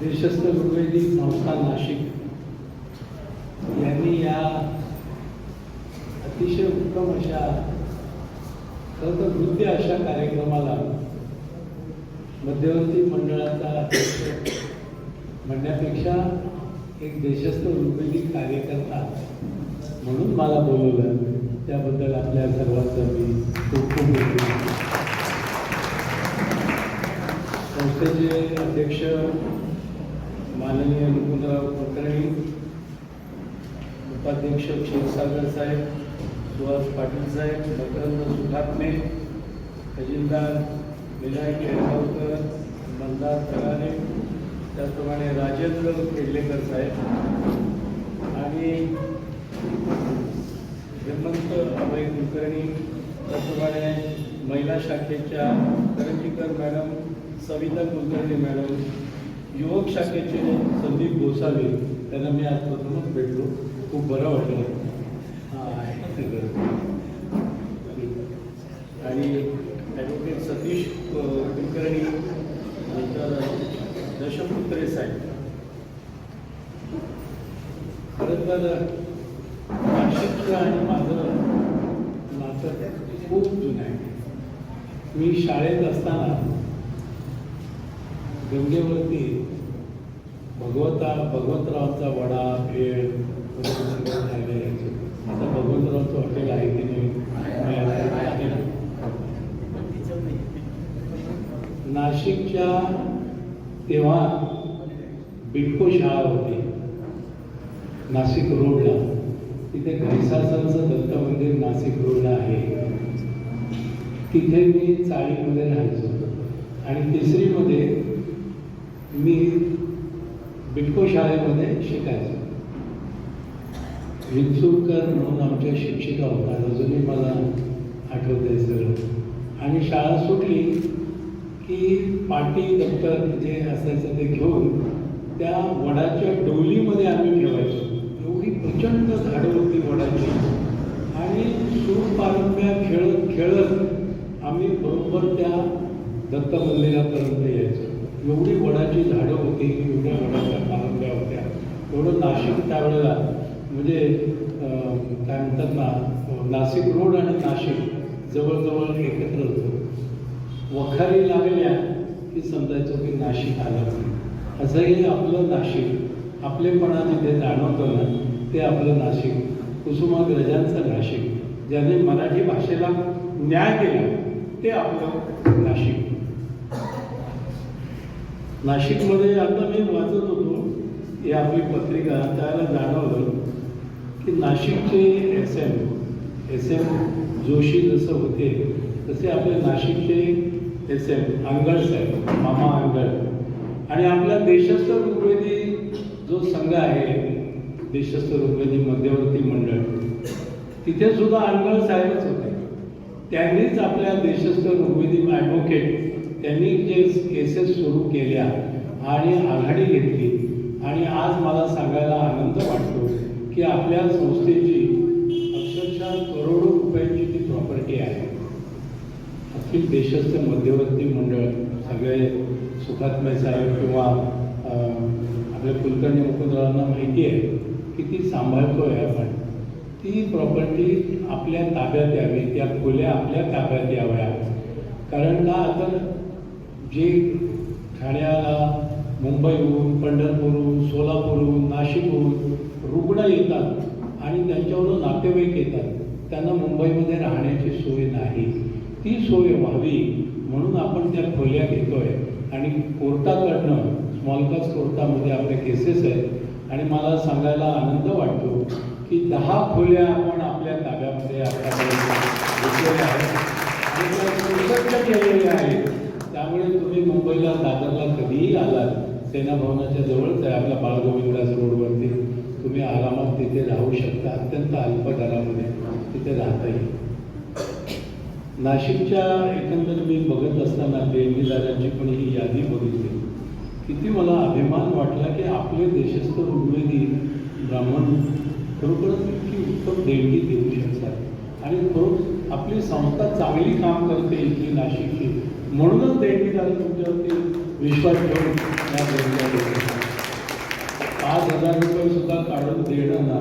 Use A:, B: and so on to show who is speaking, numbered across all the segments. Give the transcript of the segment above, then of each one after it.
A: देशस्थ गुरुवैदिक संस्थान नाशिक यांनी या अतिशय उत्तम अशा खरं तर नृत्य अशा कार्यक्रमाला मध्यवर्ती मंडळाचा म्हणण्यापेक्षा एक देशस्थ गुरुवैदिक कार्यकर्ता म्हणून मला बोलवलं. त्याबद्दल आपल्या सर्वांचं मी खूप खूप संस्थेचे अध्यक्ष माननीय मुकुंदराव कुलकर्णी उपाध्यक्ष क्षीरसागर साहेब सुहास पाटील साहेब मकरंद सुखात्मे खजिनदार विनायक केळगावकर मंदार तराने त्याचप्रमाणे राजेंद्र केडलेकर साहेब. आणि हेमंत अभय कुलकर्णी त्याचप्रमाणे महिला शाखेच्या करंजीकर मॅडम सविता कुलकर्णी मॅडम युवक शाखेचे संदीप गोसावी त्यांना मी आजपासूनच भेटलो. खूप बरं वाटलं. हा, आणि ॲडव्होकेट सतीश कुलकर्णी नंतर दशपुत्रे साहेब. खरं तर नाशिकचं आणि माझं नातं खूप जुनं आहे मी शाळेत असताना गंगेवरती भगवता भगवंतरावांचा वडा भेळ झाले आता भगवंतरावांचं हॉटेल आहे की नाही? नाशिकच्या तेव्हा बिटको शाळा होती. नाशिक रोडला. तिथे घैसासांचं दत्त मंदिर नाशिक रोडला आहे. तिथे मी चाळीमध्ये राहायचो. आणि तिसरीमध्ये मी बिटको शाळेमध्ये शिकायचो. विंचुरकर म्हणून आमच्या शिक्षिका होत्या. अजूनही मला आठवते सगळं. आणि शाळा सुटली की पाटी दप्तर जे असायचं ते घेऊन त्या वडाच्या डोलीमध्ये आम्ही ठेवायचो. प्रचंड झाडं होती वडाची आणि सूर खेळत खेळत आम्ही बरोबर त्या दत्त मंदिरापर्यंत यायचो. एवढी वडाची झाडं होती एवढ्या वडाच्या पारंब्या होत्या. एवढं नाशिक त्यावेळेला म्हणजे काय म्हणतात ना नाशिक रोड आणि नाशिक जवळजवळ एकत्र होतं. वखारी लागल्या की समजायचं की नाशिक आलं असंही आपलं नाशिक आपलेपणा तिथे जाणवतं ना. ते आपलं नाशिक कुसुमाग्रजांचं नाशिक ज्याने मराठी भाषेला न्याय केला ते आपलं नाशिक. नाशिकमध्ये आता मी वाचत होतो ही आपली पत्रिका त्याला जाणवलं की नाशिकचे S M S M Joshi जसं होते तसे आपले नाशिकचे एस एम अंगड साहेब मामा अंगड आणि आपल्या देशस्थ ऋग्वेदी जो संघ आहे देशस्थ ऋग्वेदी मध्यवर्ती मंडळ. तिथे सुद्धा अंगड साहेबच होते. त्यांनीच आपल्या देशस्थ ऋग्वेदी ॲडव्होकेट त्यांनी जे केसेस सुरू केल्या आणि आघाडी घेतली. आणि आज मला सांगायला आनंद वाटतो की आपल्या संस्थेची अक्षरशः करोडो रुपयांची ती प्रॉपर्टी आहे. अखिल देशस्थ मध्यवर्ती मंडळ सगळे सुखात्मय साहेब किंवा आपल्या कुलकर्णी मुकुंदरांना माहिती आहे. ती ती सांभाळतोय आपण ती प्रॉपर्टी आपल्या ताब्यात यावी त्या खोल्या आपल्या ताब्यात याव्या. कारण का आता जे ठाण्याला मुंबईहून पंढरपूरहून सोलापूरहून नाशिकहून रुग्ण येतात आणि त्यांच्यावरून नातेवाईक येतात त्यांना मुंबईमध्ये राहण्याची सोय नाही. ती सोय व्हावी म्हणून आपण त्या खोल्या घेतोय. आणि कोर्टाकडनं स्मॉल कोर्टामध्ये आपल्या केसेस आहेत आणि मला सांगायला आनंद वाटतो की दहा खोल्या आपण आपल्या ताब्यामध्ये आतापर्यंत आहेत. केलेल्या आहेत. त्यामुळे तुम्ही मुंबईला दादरला कधीही आलात सेना भवनाच्या जवळच आहे आपल्या बाळगोविंदास रोडवरती तुम्ही आरामात तिथे राहू शकता अत्यंत अल्प दरामध्ये तिथे राहता येईल. नाशिकच्या एकंदर मी बघत असताना देणगीदारांची पण ही यादी बघितली. किती मला अभिमान वाटला की आपले देशस्थ ऋग्वेदी ब्राह्मण खरोखरच इतकी उत्तम देणगी देऊ शकतात. आणि खरोच आपली संस्था चांगली काम करते इथली नाशिकची. म्हणूनच देणगीदार तुमच्यावरती. विश्वास ठेवून या देणग्या पाच हजार रुपये सुद्धा काढून देणं ना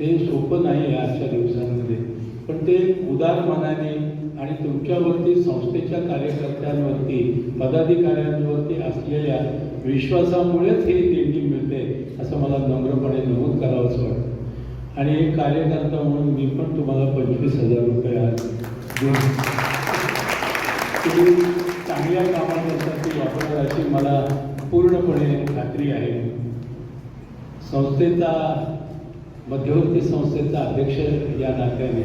A: हे सोपं नाही आजच्या दिवसांमध्ये. पण ते उदार मनाने आणि तुमच्यावरती संस्थेच्या कार्यकर्त्यांवरती पदाधिकाऱ्यांवरती असलेल्या विश्वासामुळेच हे देणगी मिळते असं मला नम्रपणे नमूद करावंसं वाटतं. आणि एक कार्यकर्ता म्हणून मी पण तुम्हाला पंचवीस हजार रुपये आज देऊन तुम्ही चांगल्या कामासाठी वापरणार अशी मला पूर्णपणे खात्री आहे. संस्थेचा मध्यवर्ती संस्थेचा अध्यक्ष या नात्याने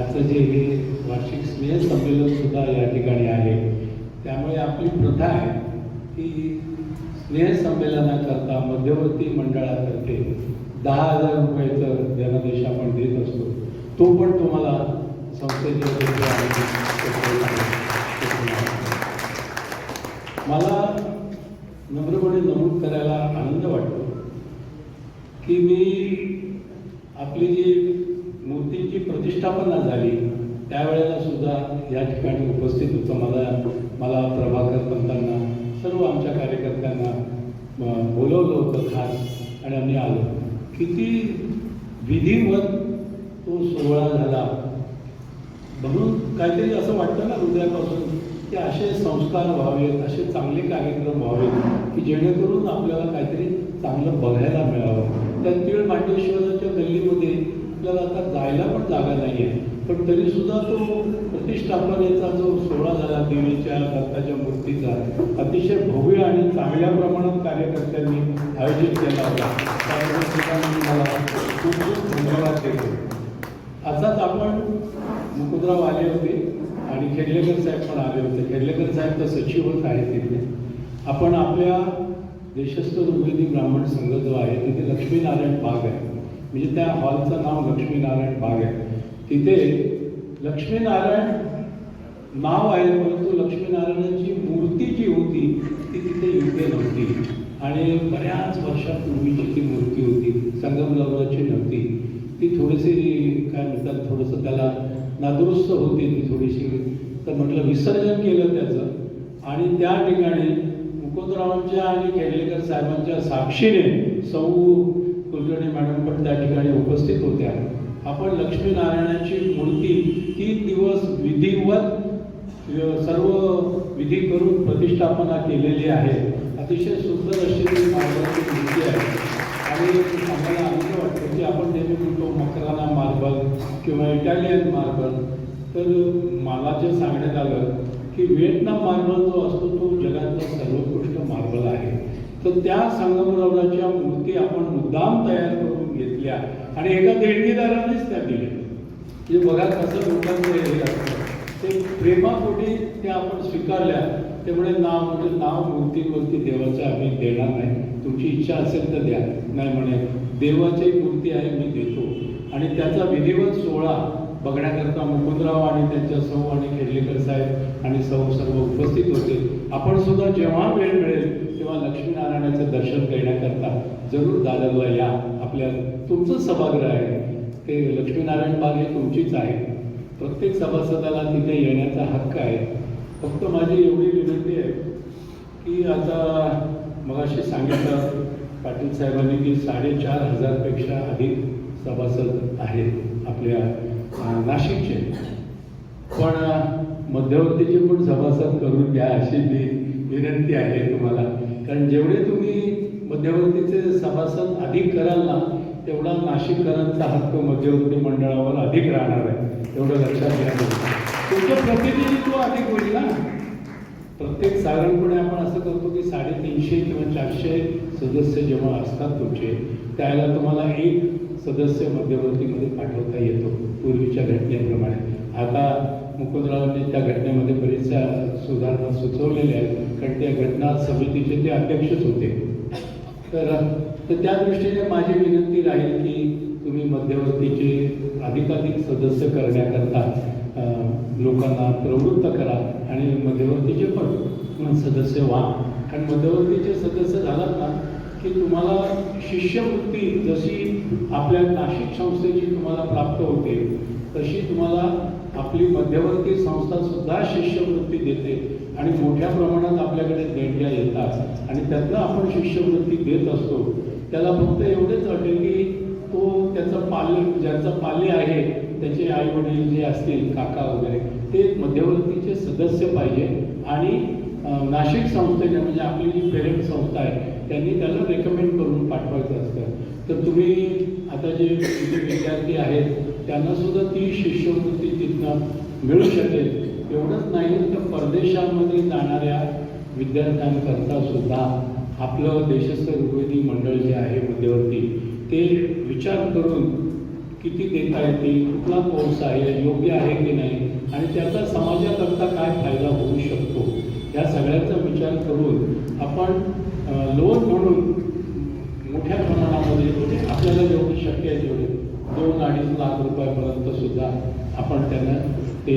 A: आजचं जे हे वार्षिक स्नेह संमेलन सुद्धा या ठिकाणी आहे. त्यामुळे आपली प्रथा आहे की स्नेहसंमेलनाकरता मध्यवर्ती मंडळातर्फे दहा हजार रुपयाचं धनादेश आपण देत असतो. तो पण तुम्हाला संस्थेच्या मला नम्रपणे नमूद करायला आनंद वाटतो की मी आपली जी मूर्तीची प्रतिष्ठापना झाली त्यावेळेला सुद्धा या ठिकाणी उपस्थित होतं मला मला प्रभाकर पंतांना सर्व आमच्या कार्यकर्त्यांना बोलवलं होतं खास आणि आम्ही आलो. किती विधिवत तो सोहळा झाला. म्हणून काहीतरी असं वाटतं ना हृदयापासून की असे संस्कार व्हावेत असे चांगले कार्यक्रम व्हावेत की जेणेकरून आपल्याला काहीतरी चांगलं बघायला मिळावं. त्या तीळ मांडेश्वराच्या गल्लीमध्ये आपल्याला आता जायला पण जागा नाही आहे पण तरी सुद्धा तो प्रतिष्ठापनेचा जो सोहळा झाला देवीच्या दत्ताच्या मूर्तीचा अतिशय भव्य आणि चांगल्या प्रमाणात कार्यकर्त्यांनी आयोजित केला होता. त्यामुळे मला खूप खूप धन्यवाद देतो. असाच आपण मुकुंदराव आले होते आणि खेडलेकर साहेब पण आले होते. खेडलेकर साहेब तर सचिवच आहेत तिथे. आपण आपल्या देशस्थ रुग्वेदी ब्राह्मण संघ जो आहे तिथे लक्ष्मीनारायण बाग आहे. म्हणजे त्या हॉलचं नाव लक्ष्मीनारायण बाग आहे. तिथे लक्ष्मीनारायण नाव आहे परंतु लक्ष्मीनारायणाची मूर्ती जी होती ती तिथे योग्य नव्हती. आणि बऱ्याच वर्षापूर्वीची ती मूर्ती होती संगमरवराची नव्हती ती थोडीशी काय म्हणतात थोडंसं त्याला नादुरुस्त होती ती थोडीशी. तर म्हटलं विसर्जन केलं त्याचं. आणि त्या ठिकाणी मुकुंदरावांच्या आणि खेडलेकर साहेबांच्या साक्षीने सौ कुलकर्णी मॅडम पण त्या ठिकाणी आपण लक्ष्मीनारायणाची मूर्ती तीन दिवस विधीवर सर्व विधी करून प्रतिष्ठापना केलेली आहे. अतिशय सुंदर अशी ती मार्बलची मूर्ती आहे. आणि आम्हाला आनंद वाटतो की आपण नेहमी म्हणतो मकराना मार्बल किंवा इटालियन मार्बल. तर मला जे सांगण्यात आलं की व्हिएटनाम मार्बल जो असतो तो जगातला सर्वोत्कृष्ट मार्बल आहे. तर त्या संगमरवराच्या करून आणि एका देणगीदारानेच त्या दिल्या. म्हणजे बघा कसं लोकांचं हे असतं. ते प्रेमापोटी त्या आपण स्वीकारल्या त्यामुळे नाव म्हणजे नाव मूर्तीवरती देवाचं आम्ही देणार नाही. तुमची इच्छा असेल तर द्या. नाही म्हणे देवाची मूर्ती आहे मी देतो. आणि त्याचा विधिवत सोहळा बघण्याकरता मुकुंदराव आणि त्यांच्या सौ आणि खेडलेकर साहेब आणि सौ सर्व उपस्थित होते. आपण सुद्धा जेव्हा वेळ मिळेल किंवा लक्ष्मीनारायणाचं दर्शन करण्याकरता जरूर दादरला या. आपल्या तुमचं सभागृह आहे. ते लक्ष्मीनारायण बाग हे तुमचीच आहे. प्रत्येक सभासदाला तिथे येण्याचा हक्क आहे. फक्त माझी एवढी विनंती आहे की आता मगाशी सांगितलं पाटील साहेबांनी की साडेचार हजारपेक्षा अधिक सभासद आहेत आपल्या नाशिकचे. पण मध्यवर्तीचे पण सभासद करून घ्या अशी मी विनंती आहे तुम्हाला. कारण जेवढे तुम्ही मध्यवर्तीचे सभासद अधिक कराल ना तेवढा नाशिककरांचा हक्क मध्यवर्ती मंडळावर अधिक राहणार आहे. तेवढं लक्षात घ्या. तुमचं प्रतिनिधित्व अधिक होईल ना. प्रत्येक साधारणपणे आपण असं करतो की साडेतीनशे किंवा चारशे सदस्य जेव्हा असतात तुमचे त्याला तुम्हाला एक सदस्य मध्यवर्तीमध्ये पाठवता येतो पूर्वीच्या घटनेप्रमाणे. आता मुकुंदरावांनी त्या घटनेमध्ये बरीचशा सुधारणा सुचवलेल्या आहेत. कारण त्या घटना समितीचे ते अध्यक्षच होते. तर तर त्या दृष्टीने माझी विनंती राहील की तुम्ही मध्यवर्तीचे अधिकाधिक सदस्य करण्याकरता लोकांना प्रवृत्त करा आणि मध्यवर्तीचे पण सदस्य व्हा. कारण मध्यवर्तीचे सदस्य झालात ना की तुम्हाला शिष्यवृत्ती जशी आपल्या नाशिक संस्थेची तुम्हाला प्राप्त होते तशी तुम्हाला आपली मध्यवर्ती संस्था सुद्धा शिष्यवृत्ती देते आणि मोठ्या प्रमाणात आपल्याकडे देणग्या येतात. आणि त्यातनं आपण शिष्यवृत्ती देत असतो. त्याला फक्त एवढेच वाटेल की तो त्याचं पाल्य ज्याचं पाली आहे त्याचे आई वडील जे असतील काका वगैरे ते मध्यवर्तीचे सदस्य पाहिजे. आणि नाशिक संस्थेने म्हणजे आपली जी पेरेंट संस्था आहे त्यांनी त्याला रेकमेंड करून पाठवायचं असतं. तर तुम्ही आता जे जे विद्यार्थी आहेत त्यांना सुद्धा ती शिष्यवृत्ती मिळू शकेल. एवढंच नाही तर परदेशामध्ये जाणाऱ्या विद्यार्थ्यांकरता सुद्धा आपलं देशस्थ ऋग्वेदी मंडळ जे आहे मध्यवर्ती ते विचार करून किती देता येतील कुठला कोर्स आहे योग्य आहे की नाही आणि त्याचा समाजाकरता काय फायदा होऊ शकतो या सगळ्याचा विचार करून आपण लोन म्हणून मोठ्या प्रमाणामध्ये म्हणजे आपल्याला जेवढे शक्य आहे तेवढे दोन अडीच लाख रुपयापर्यंत सुद्धा आपण त्यांना ते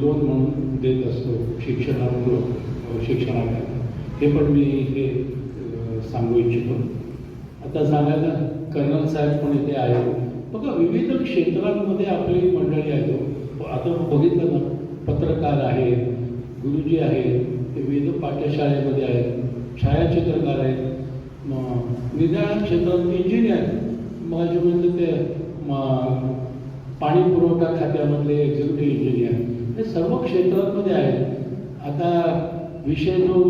A: लोन म्हणून देत असतो शिक्षणातून शिक्षणाकरता हे पण मी हे सांगू इच्छितो. आता सांगायला कर्नल साहेब पण इथे आहे बघा विविध क्षेत्रांमध्ये आपली मंडळी आहे हो. आता बघितलं ना पत्रकार आहेत गुरुजी आहेत ते विविध पाठ्यशाळेमध्ये आहेत छायाचित्रकार आहेत मग निदान क्षेत्रात इंजिनियर माझे म्हणजे ते पाणी पुरवठा खात्यामधले एक्झिक्युटिव्ह इंजिनियर हे सर्व क्षेत्रांमध्ये आहेत. आता विषय जो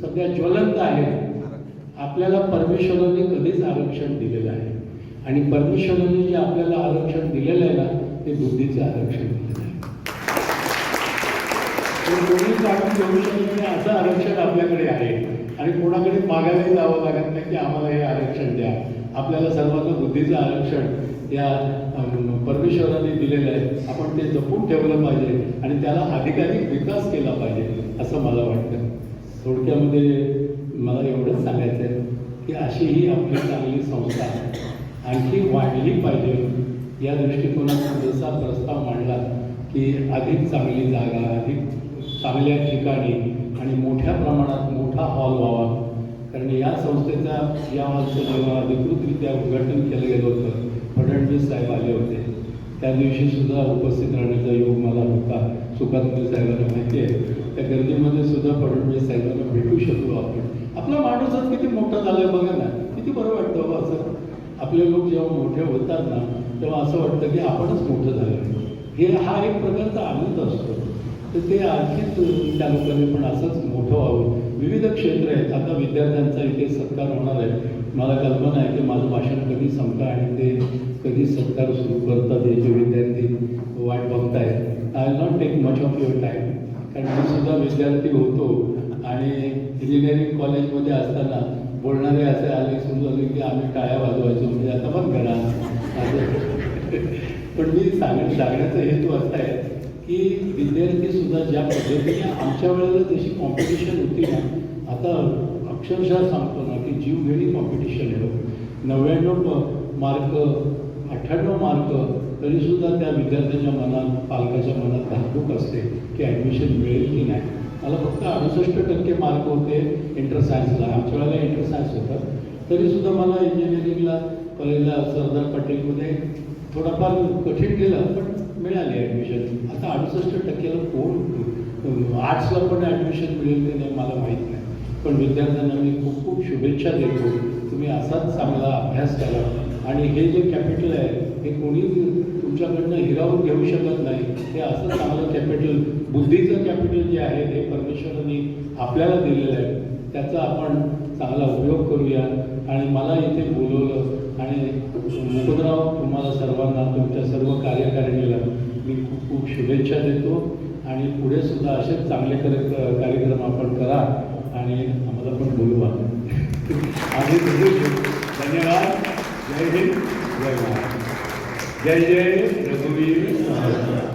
A: सध्या ज्वलंत आहे आपल्याला परमेश्वराने कधीच आरक्षण दिलेलं आहे. आणि परमेश्वराने जे आपल्याला आरक्षण दिलेलं आहे ना ते बुद्धीचं आरक्षण दिलेलं आहे. कोणी काढून घेऊ शकत नाही असं आरक्षण आपल्याकडे आहे. आणि कोणाकडे मागायलाही जावं लागत नाही की आम्हाला हे आरक्षण द्या. आपल्याला सर्वांना बुद्धीचं आरक्षण या परमेश्वराने दिलेलं आहे आपण ते जपून ठेवलं पाहिजे आणि त्याला अधिकाधिक विकास केला पाहिजे असं मला वाटतं. थोडक्यामध्ये मला एवढंच सांगायचं आहे की अशी ही आपली चांगली संस्था आणखी वाढली पाहिजे. या दृष्टिकोनातून जसा प्रस्ताव मांडला की अधिक चांगली जागा अधिक चांगल्या ठिकाणी आणि मोठ्या प्रमाणात मोठा हॉल व्हावा. कारण या संस्थेचा या हॉलचं जेव्हा अधिकृतरित्या उद्घाटन केलं गेलं होतं फडणवीस साहेब आले होते. त्या दिवशी सुद्धा उपस्थित राहण्याचा योग मला होता. सुखात्मल साहेबांना माहिती आहे. त्या गर्दीमध्ये सुद्धा फडणवीस साहेबांना भेटू शकलो आपण. आपला माणूसच किती मोठा झालाय बघा ना किती बरं वाटतं बाबा असं? आपले लोक जेव्हा मोठे होतात ना तेव्हा असं वाटतं की आपणच मोठं झालं हे हा एक प्रकारचा आनंद असतो. तर ते आणखीच त्या लोकांनी पण असंच मोठं व्हावं. विविध क्षेत्र आहेत. आता विद्यार्थ्यांचा इथे सत्कार होणार आहे. मला कल्पना आहे की माझं भाषण कधी संपतं आणि ते कधी सत्कार सुरू करतात याचे विद्यार्थी वाट बघतायत. I not take much of your time कारण मी सुद्धा विद्यार्थी होतो आणि इंजिनिअरिंग कॉलेजमध्ये असताना बोलणारे असे आले सुरू झाले की आम्ही टाळ्या वाजवायचो. म्हणजे आता पण करा पण मी सांग सांगण्याचा हेतू असा आहे की विद्यार्थी सुद्धा ज्या पद्धतीने आमच्या वेळेला जशी कॉम्पिटिशन होती ना आता अक्षरशः सांगतो ना की जीवघेणी कॉम्पिटिशन आहे नव्याण्णव मार्क अठ्ठ्याण्णव मार्क तरीसुद्धा त्या विद्यार्थ्याच्या मनात पालकाच्या मनात धाकधूक असते की ॲडमिशन मिळेल की नाही. मला फक्त अडुसष्ट टक्के मार्क होते इंटर सायन्सला आमच्या वेळेला इंटर सायन्स होतं. तरीसुद्धा मला इंजिनिअरिंगला कॉलेजला सरदार पाटीलमध्ये थोडाफार कठीण गेलं पण मिळाले ॲडमिशन आता अडुसष्ट टक्क्याला कोण आर्ट्सला पण ॲडमिशन मिळेल की नाही मला माहीत नाही. पण विद्यार्थ्यांना मी खूप खूप शुभेच्छा देतो. तुम्ही असाच चांगला अभ्यास करा. आणि हे जे कॅपिटल आहे हे कोणी तुमच्याकडनं हिरावून घेऊ शकत नाही. हे असं चांगलं कॅपिटल बुद्धीचं कॅपिटल जे आहे ते परमेश्वरांनी आपल्याला दिलेलं आहे. त्याचा आपण चांगला उपयोग करूया. आणि मला इथे बोलवलं आणि मुकुदराव तुम्हाला सर्वांना तुमच्या सर्व कार्यकारिणीला मी खूप खूप शुभेच्छा देतो. आणि पुढे सुद्धा असेच चांगले कार्य कार्यक्रम आपण करा. आणि आम्हाला पण बोलवा. आम्ही धन्यवाद. जय हिंद जय महाराज